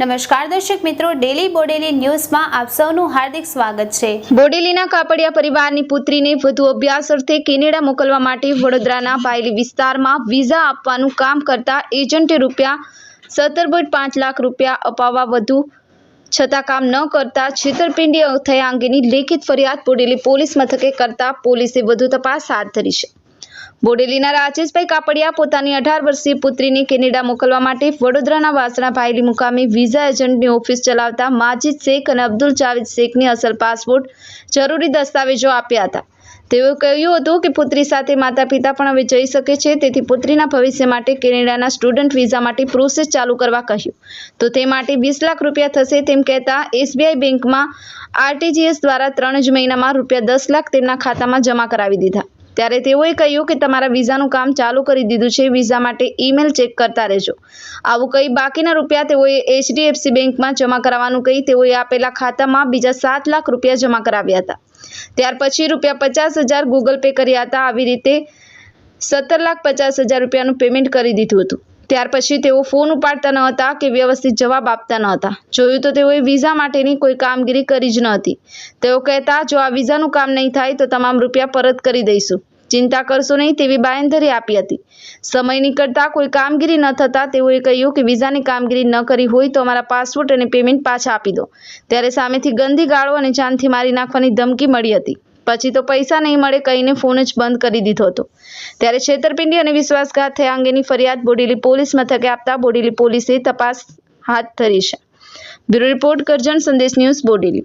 નમસ્કાર દર્શક મિત્રો ડેલી બોડેલી ન્યૂઝમાં આપ સૌનું હાર્દિક સ્વાગત છે. બોડેલીના કાપડિયા પરિવારની પુત્રીને વધુ અભ્યાસ અર્થે કેનેડા મોકલવા માટે વડોદરાના પાયલી વિસ્તારમાં વિઝા આપવાનું કામ કરતા એજન્ટે રૂપિયા સત્તર પાંચ લાખ રૂપિયા અપાવવા વધુ. છતાં કામ ન કરતા છેતરપિંડી થયા અંગેની લેખિત ફરિયાદ બોડેલી પોલીસ મથકે કરતા પોલીસે વધુ તપાસ હાથ ધરી છે. બોડેલીના રાજેશભાઈ કાપડિયા પોતાની અઢાર વર્ષીય પુત્રીને કેનેડા મોકલવા માટે વડોદરાના વાસણા ભાયલી મુકામે વિઝા એજન્ટની ઓફિસ ચલાવતા માજીદ શેખ અને અબ્દુલ જાવેદ શેખની અસલ પાસપોર્ટ જરૂરી દસ્તાવેજો આપ્યા હતા. તેઓએ કહ્યું હતું કે પુત્રી સાથે માતા પિતા પણ હવે જઈ શકે છે, તેથી પુત્રીના ભવિષ્ય માટે કેનેડાના સ્ટુડન્ટ વિઝા માટે પ્રોસેસ ચાલુ કરવા કહ્યું. તો તે માટે વીસ લાખ રૂપિયા થશે તેમ કહેતા એસબીઆઈ બેંકમાં આરટીજીએસ દ્વારા ત્રણ જ મહિનામાં રૂપિયા દસ લાખ તેમના ખાતામાં જમા કરાવી દીધા. ત્યારે તેઓએ કહ્યું કે તમારા વિઝાનું કામ ચાલુ કરી દીધું છે, વિઝા માટે ઈમેલ ચેક કરતા રહેજો. આવું કહી બાકીના રૂપિયા તેઓએ એચડીએફસી બેંકમાં જમા કરાવવાનું કહી તેઓએ આપેલા ખાતામાં બીજા સાત લાખ રૂપિયા જમા કરાવ્યા હતા. ત્યાર પછી રૂપિયા પચાસ હજાર ગૂગલ પે કર્યા હતા. આવી રીતે સત્તર લાખ પચાસ હજાર રૂપિયાનું પેમેન્ટ કરી દીધું હતું. ત્યાર પછી તેઓ ફોન ઉપાડતા ન હતા કે વ્યવસ્થિત જવાબ આપતા ન હતા. જોયું તો તેઓએ વિઝા માટેની કોઈ કામગીરી કરી જ ન હતી. તેઓ કહેતા, જો આ વિઝાનું કામ નહીં થાય તો તમામ રૂપિયા પરત કરી દઈશું. ચિંતા કરશો નહીં, તેવી બાંયધરી આપી હતી. સમય નીકળતા કોઈ કામગીરી ન થતાં તેઓએ કહ્યું કે વિઝાની કામગીરી ન કરી હોય તો અમારા પાસપોર્ટ અને પેમેન્ટ પાછા આપી દો. ત્યારે સામેથી ગંદી ગાળો અને જાનથી મારી નાખવાની ધમકી મળી હતી. પછી તો પૈસા નહીં મળે કહીને ફોન જ બંધ કરી દીધો હતો. ત્યારે છેતરપિંડી અને વિશ્વાસઘાત થયા અંગેની ફરિયાદ બોડેલી પોલીસ મથકે આપતા બોડેલી પોલીસે તપાસ હાથ ધરી છે. બ્યુરો રિપોર્ટ કરજણ, સંદેશ ન્યૂઝ બોડેલી.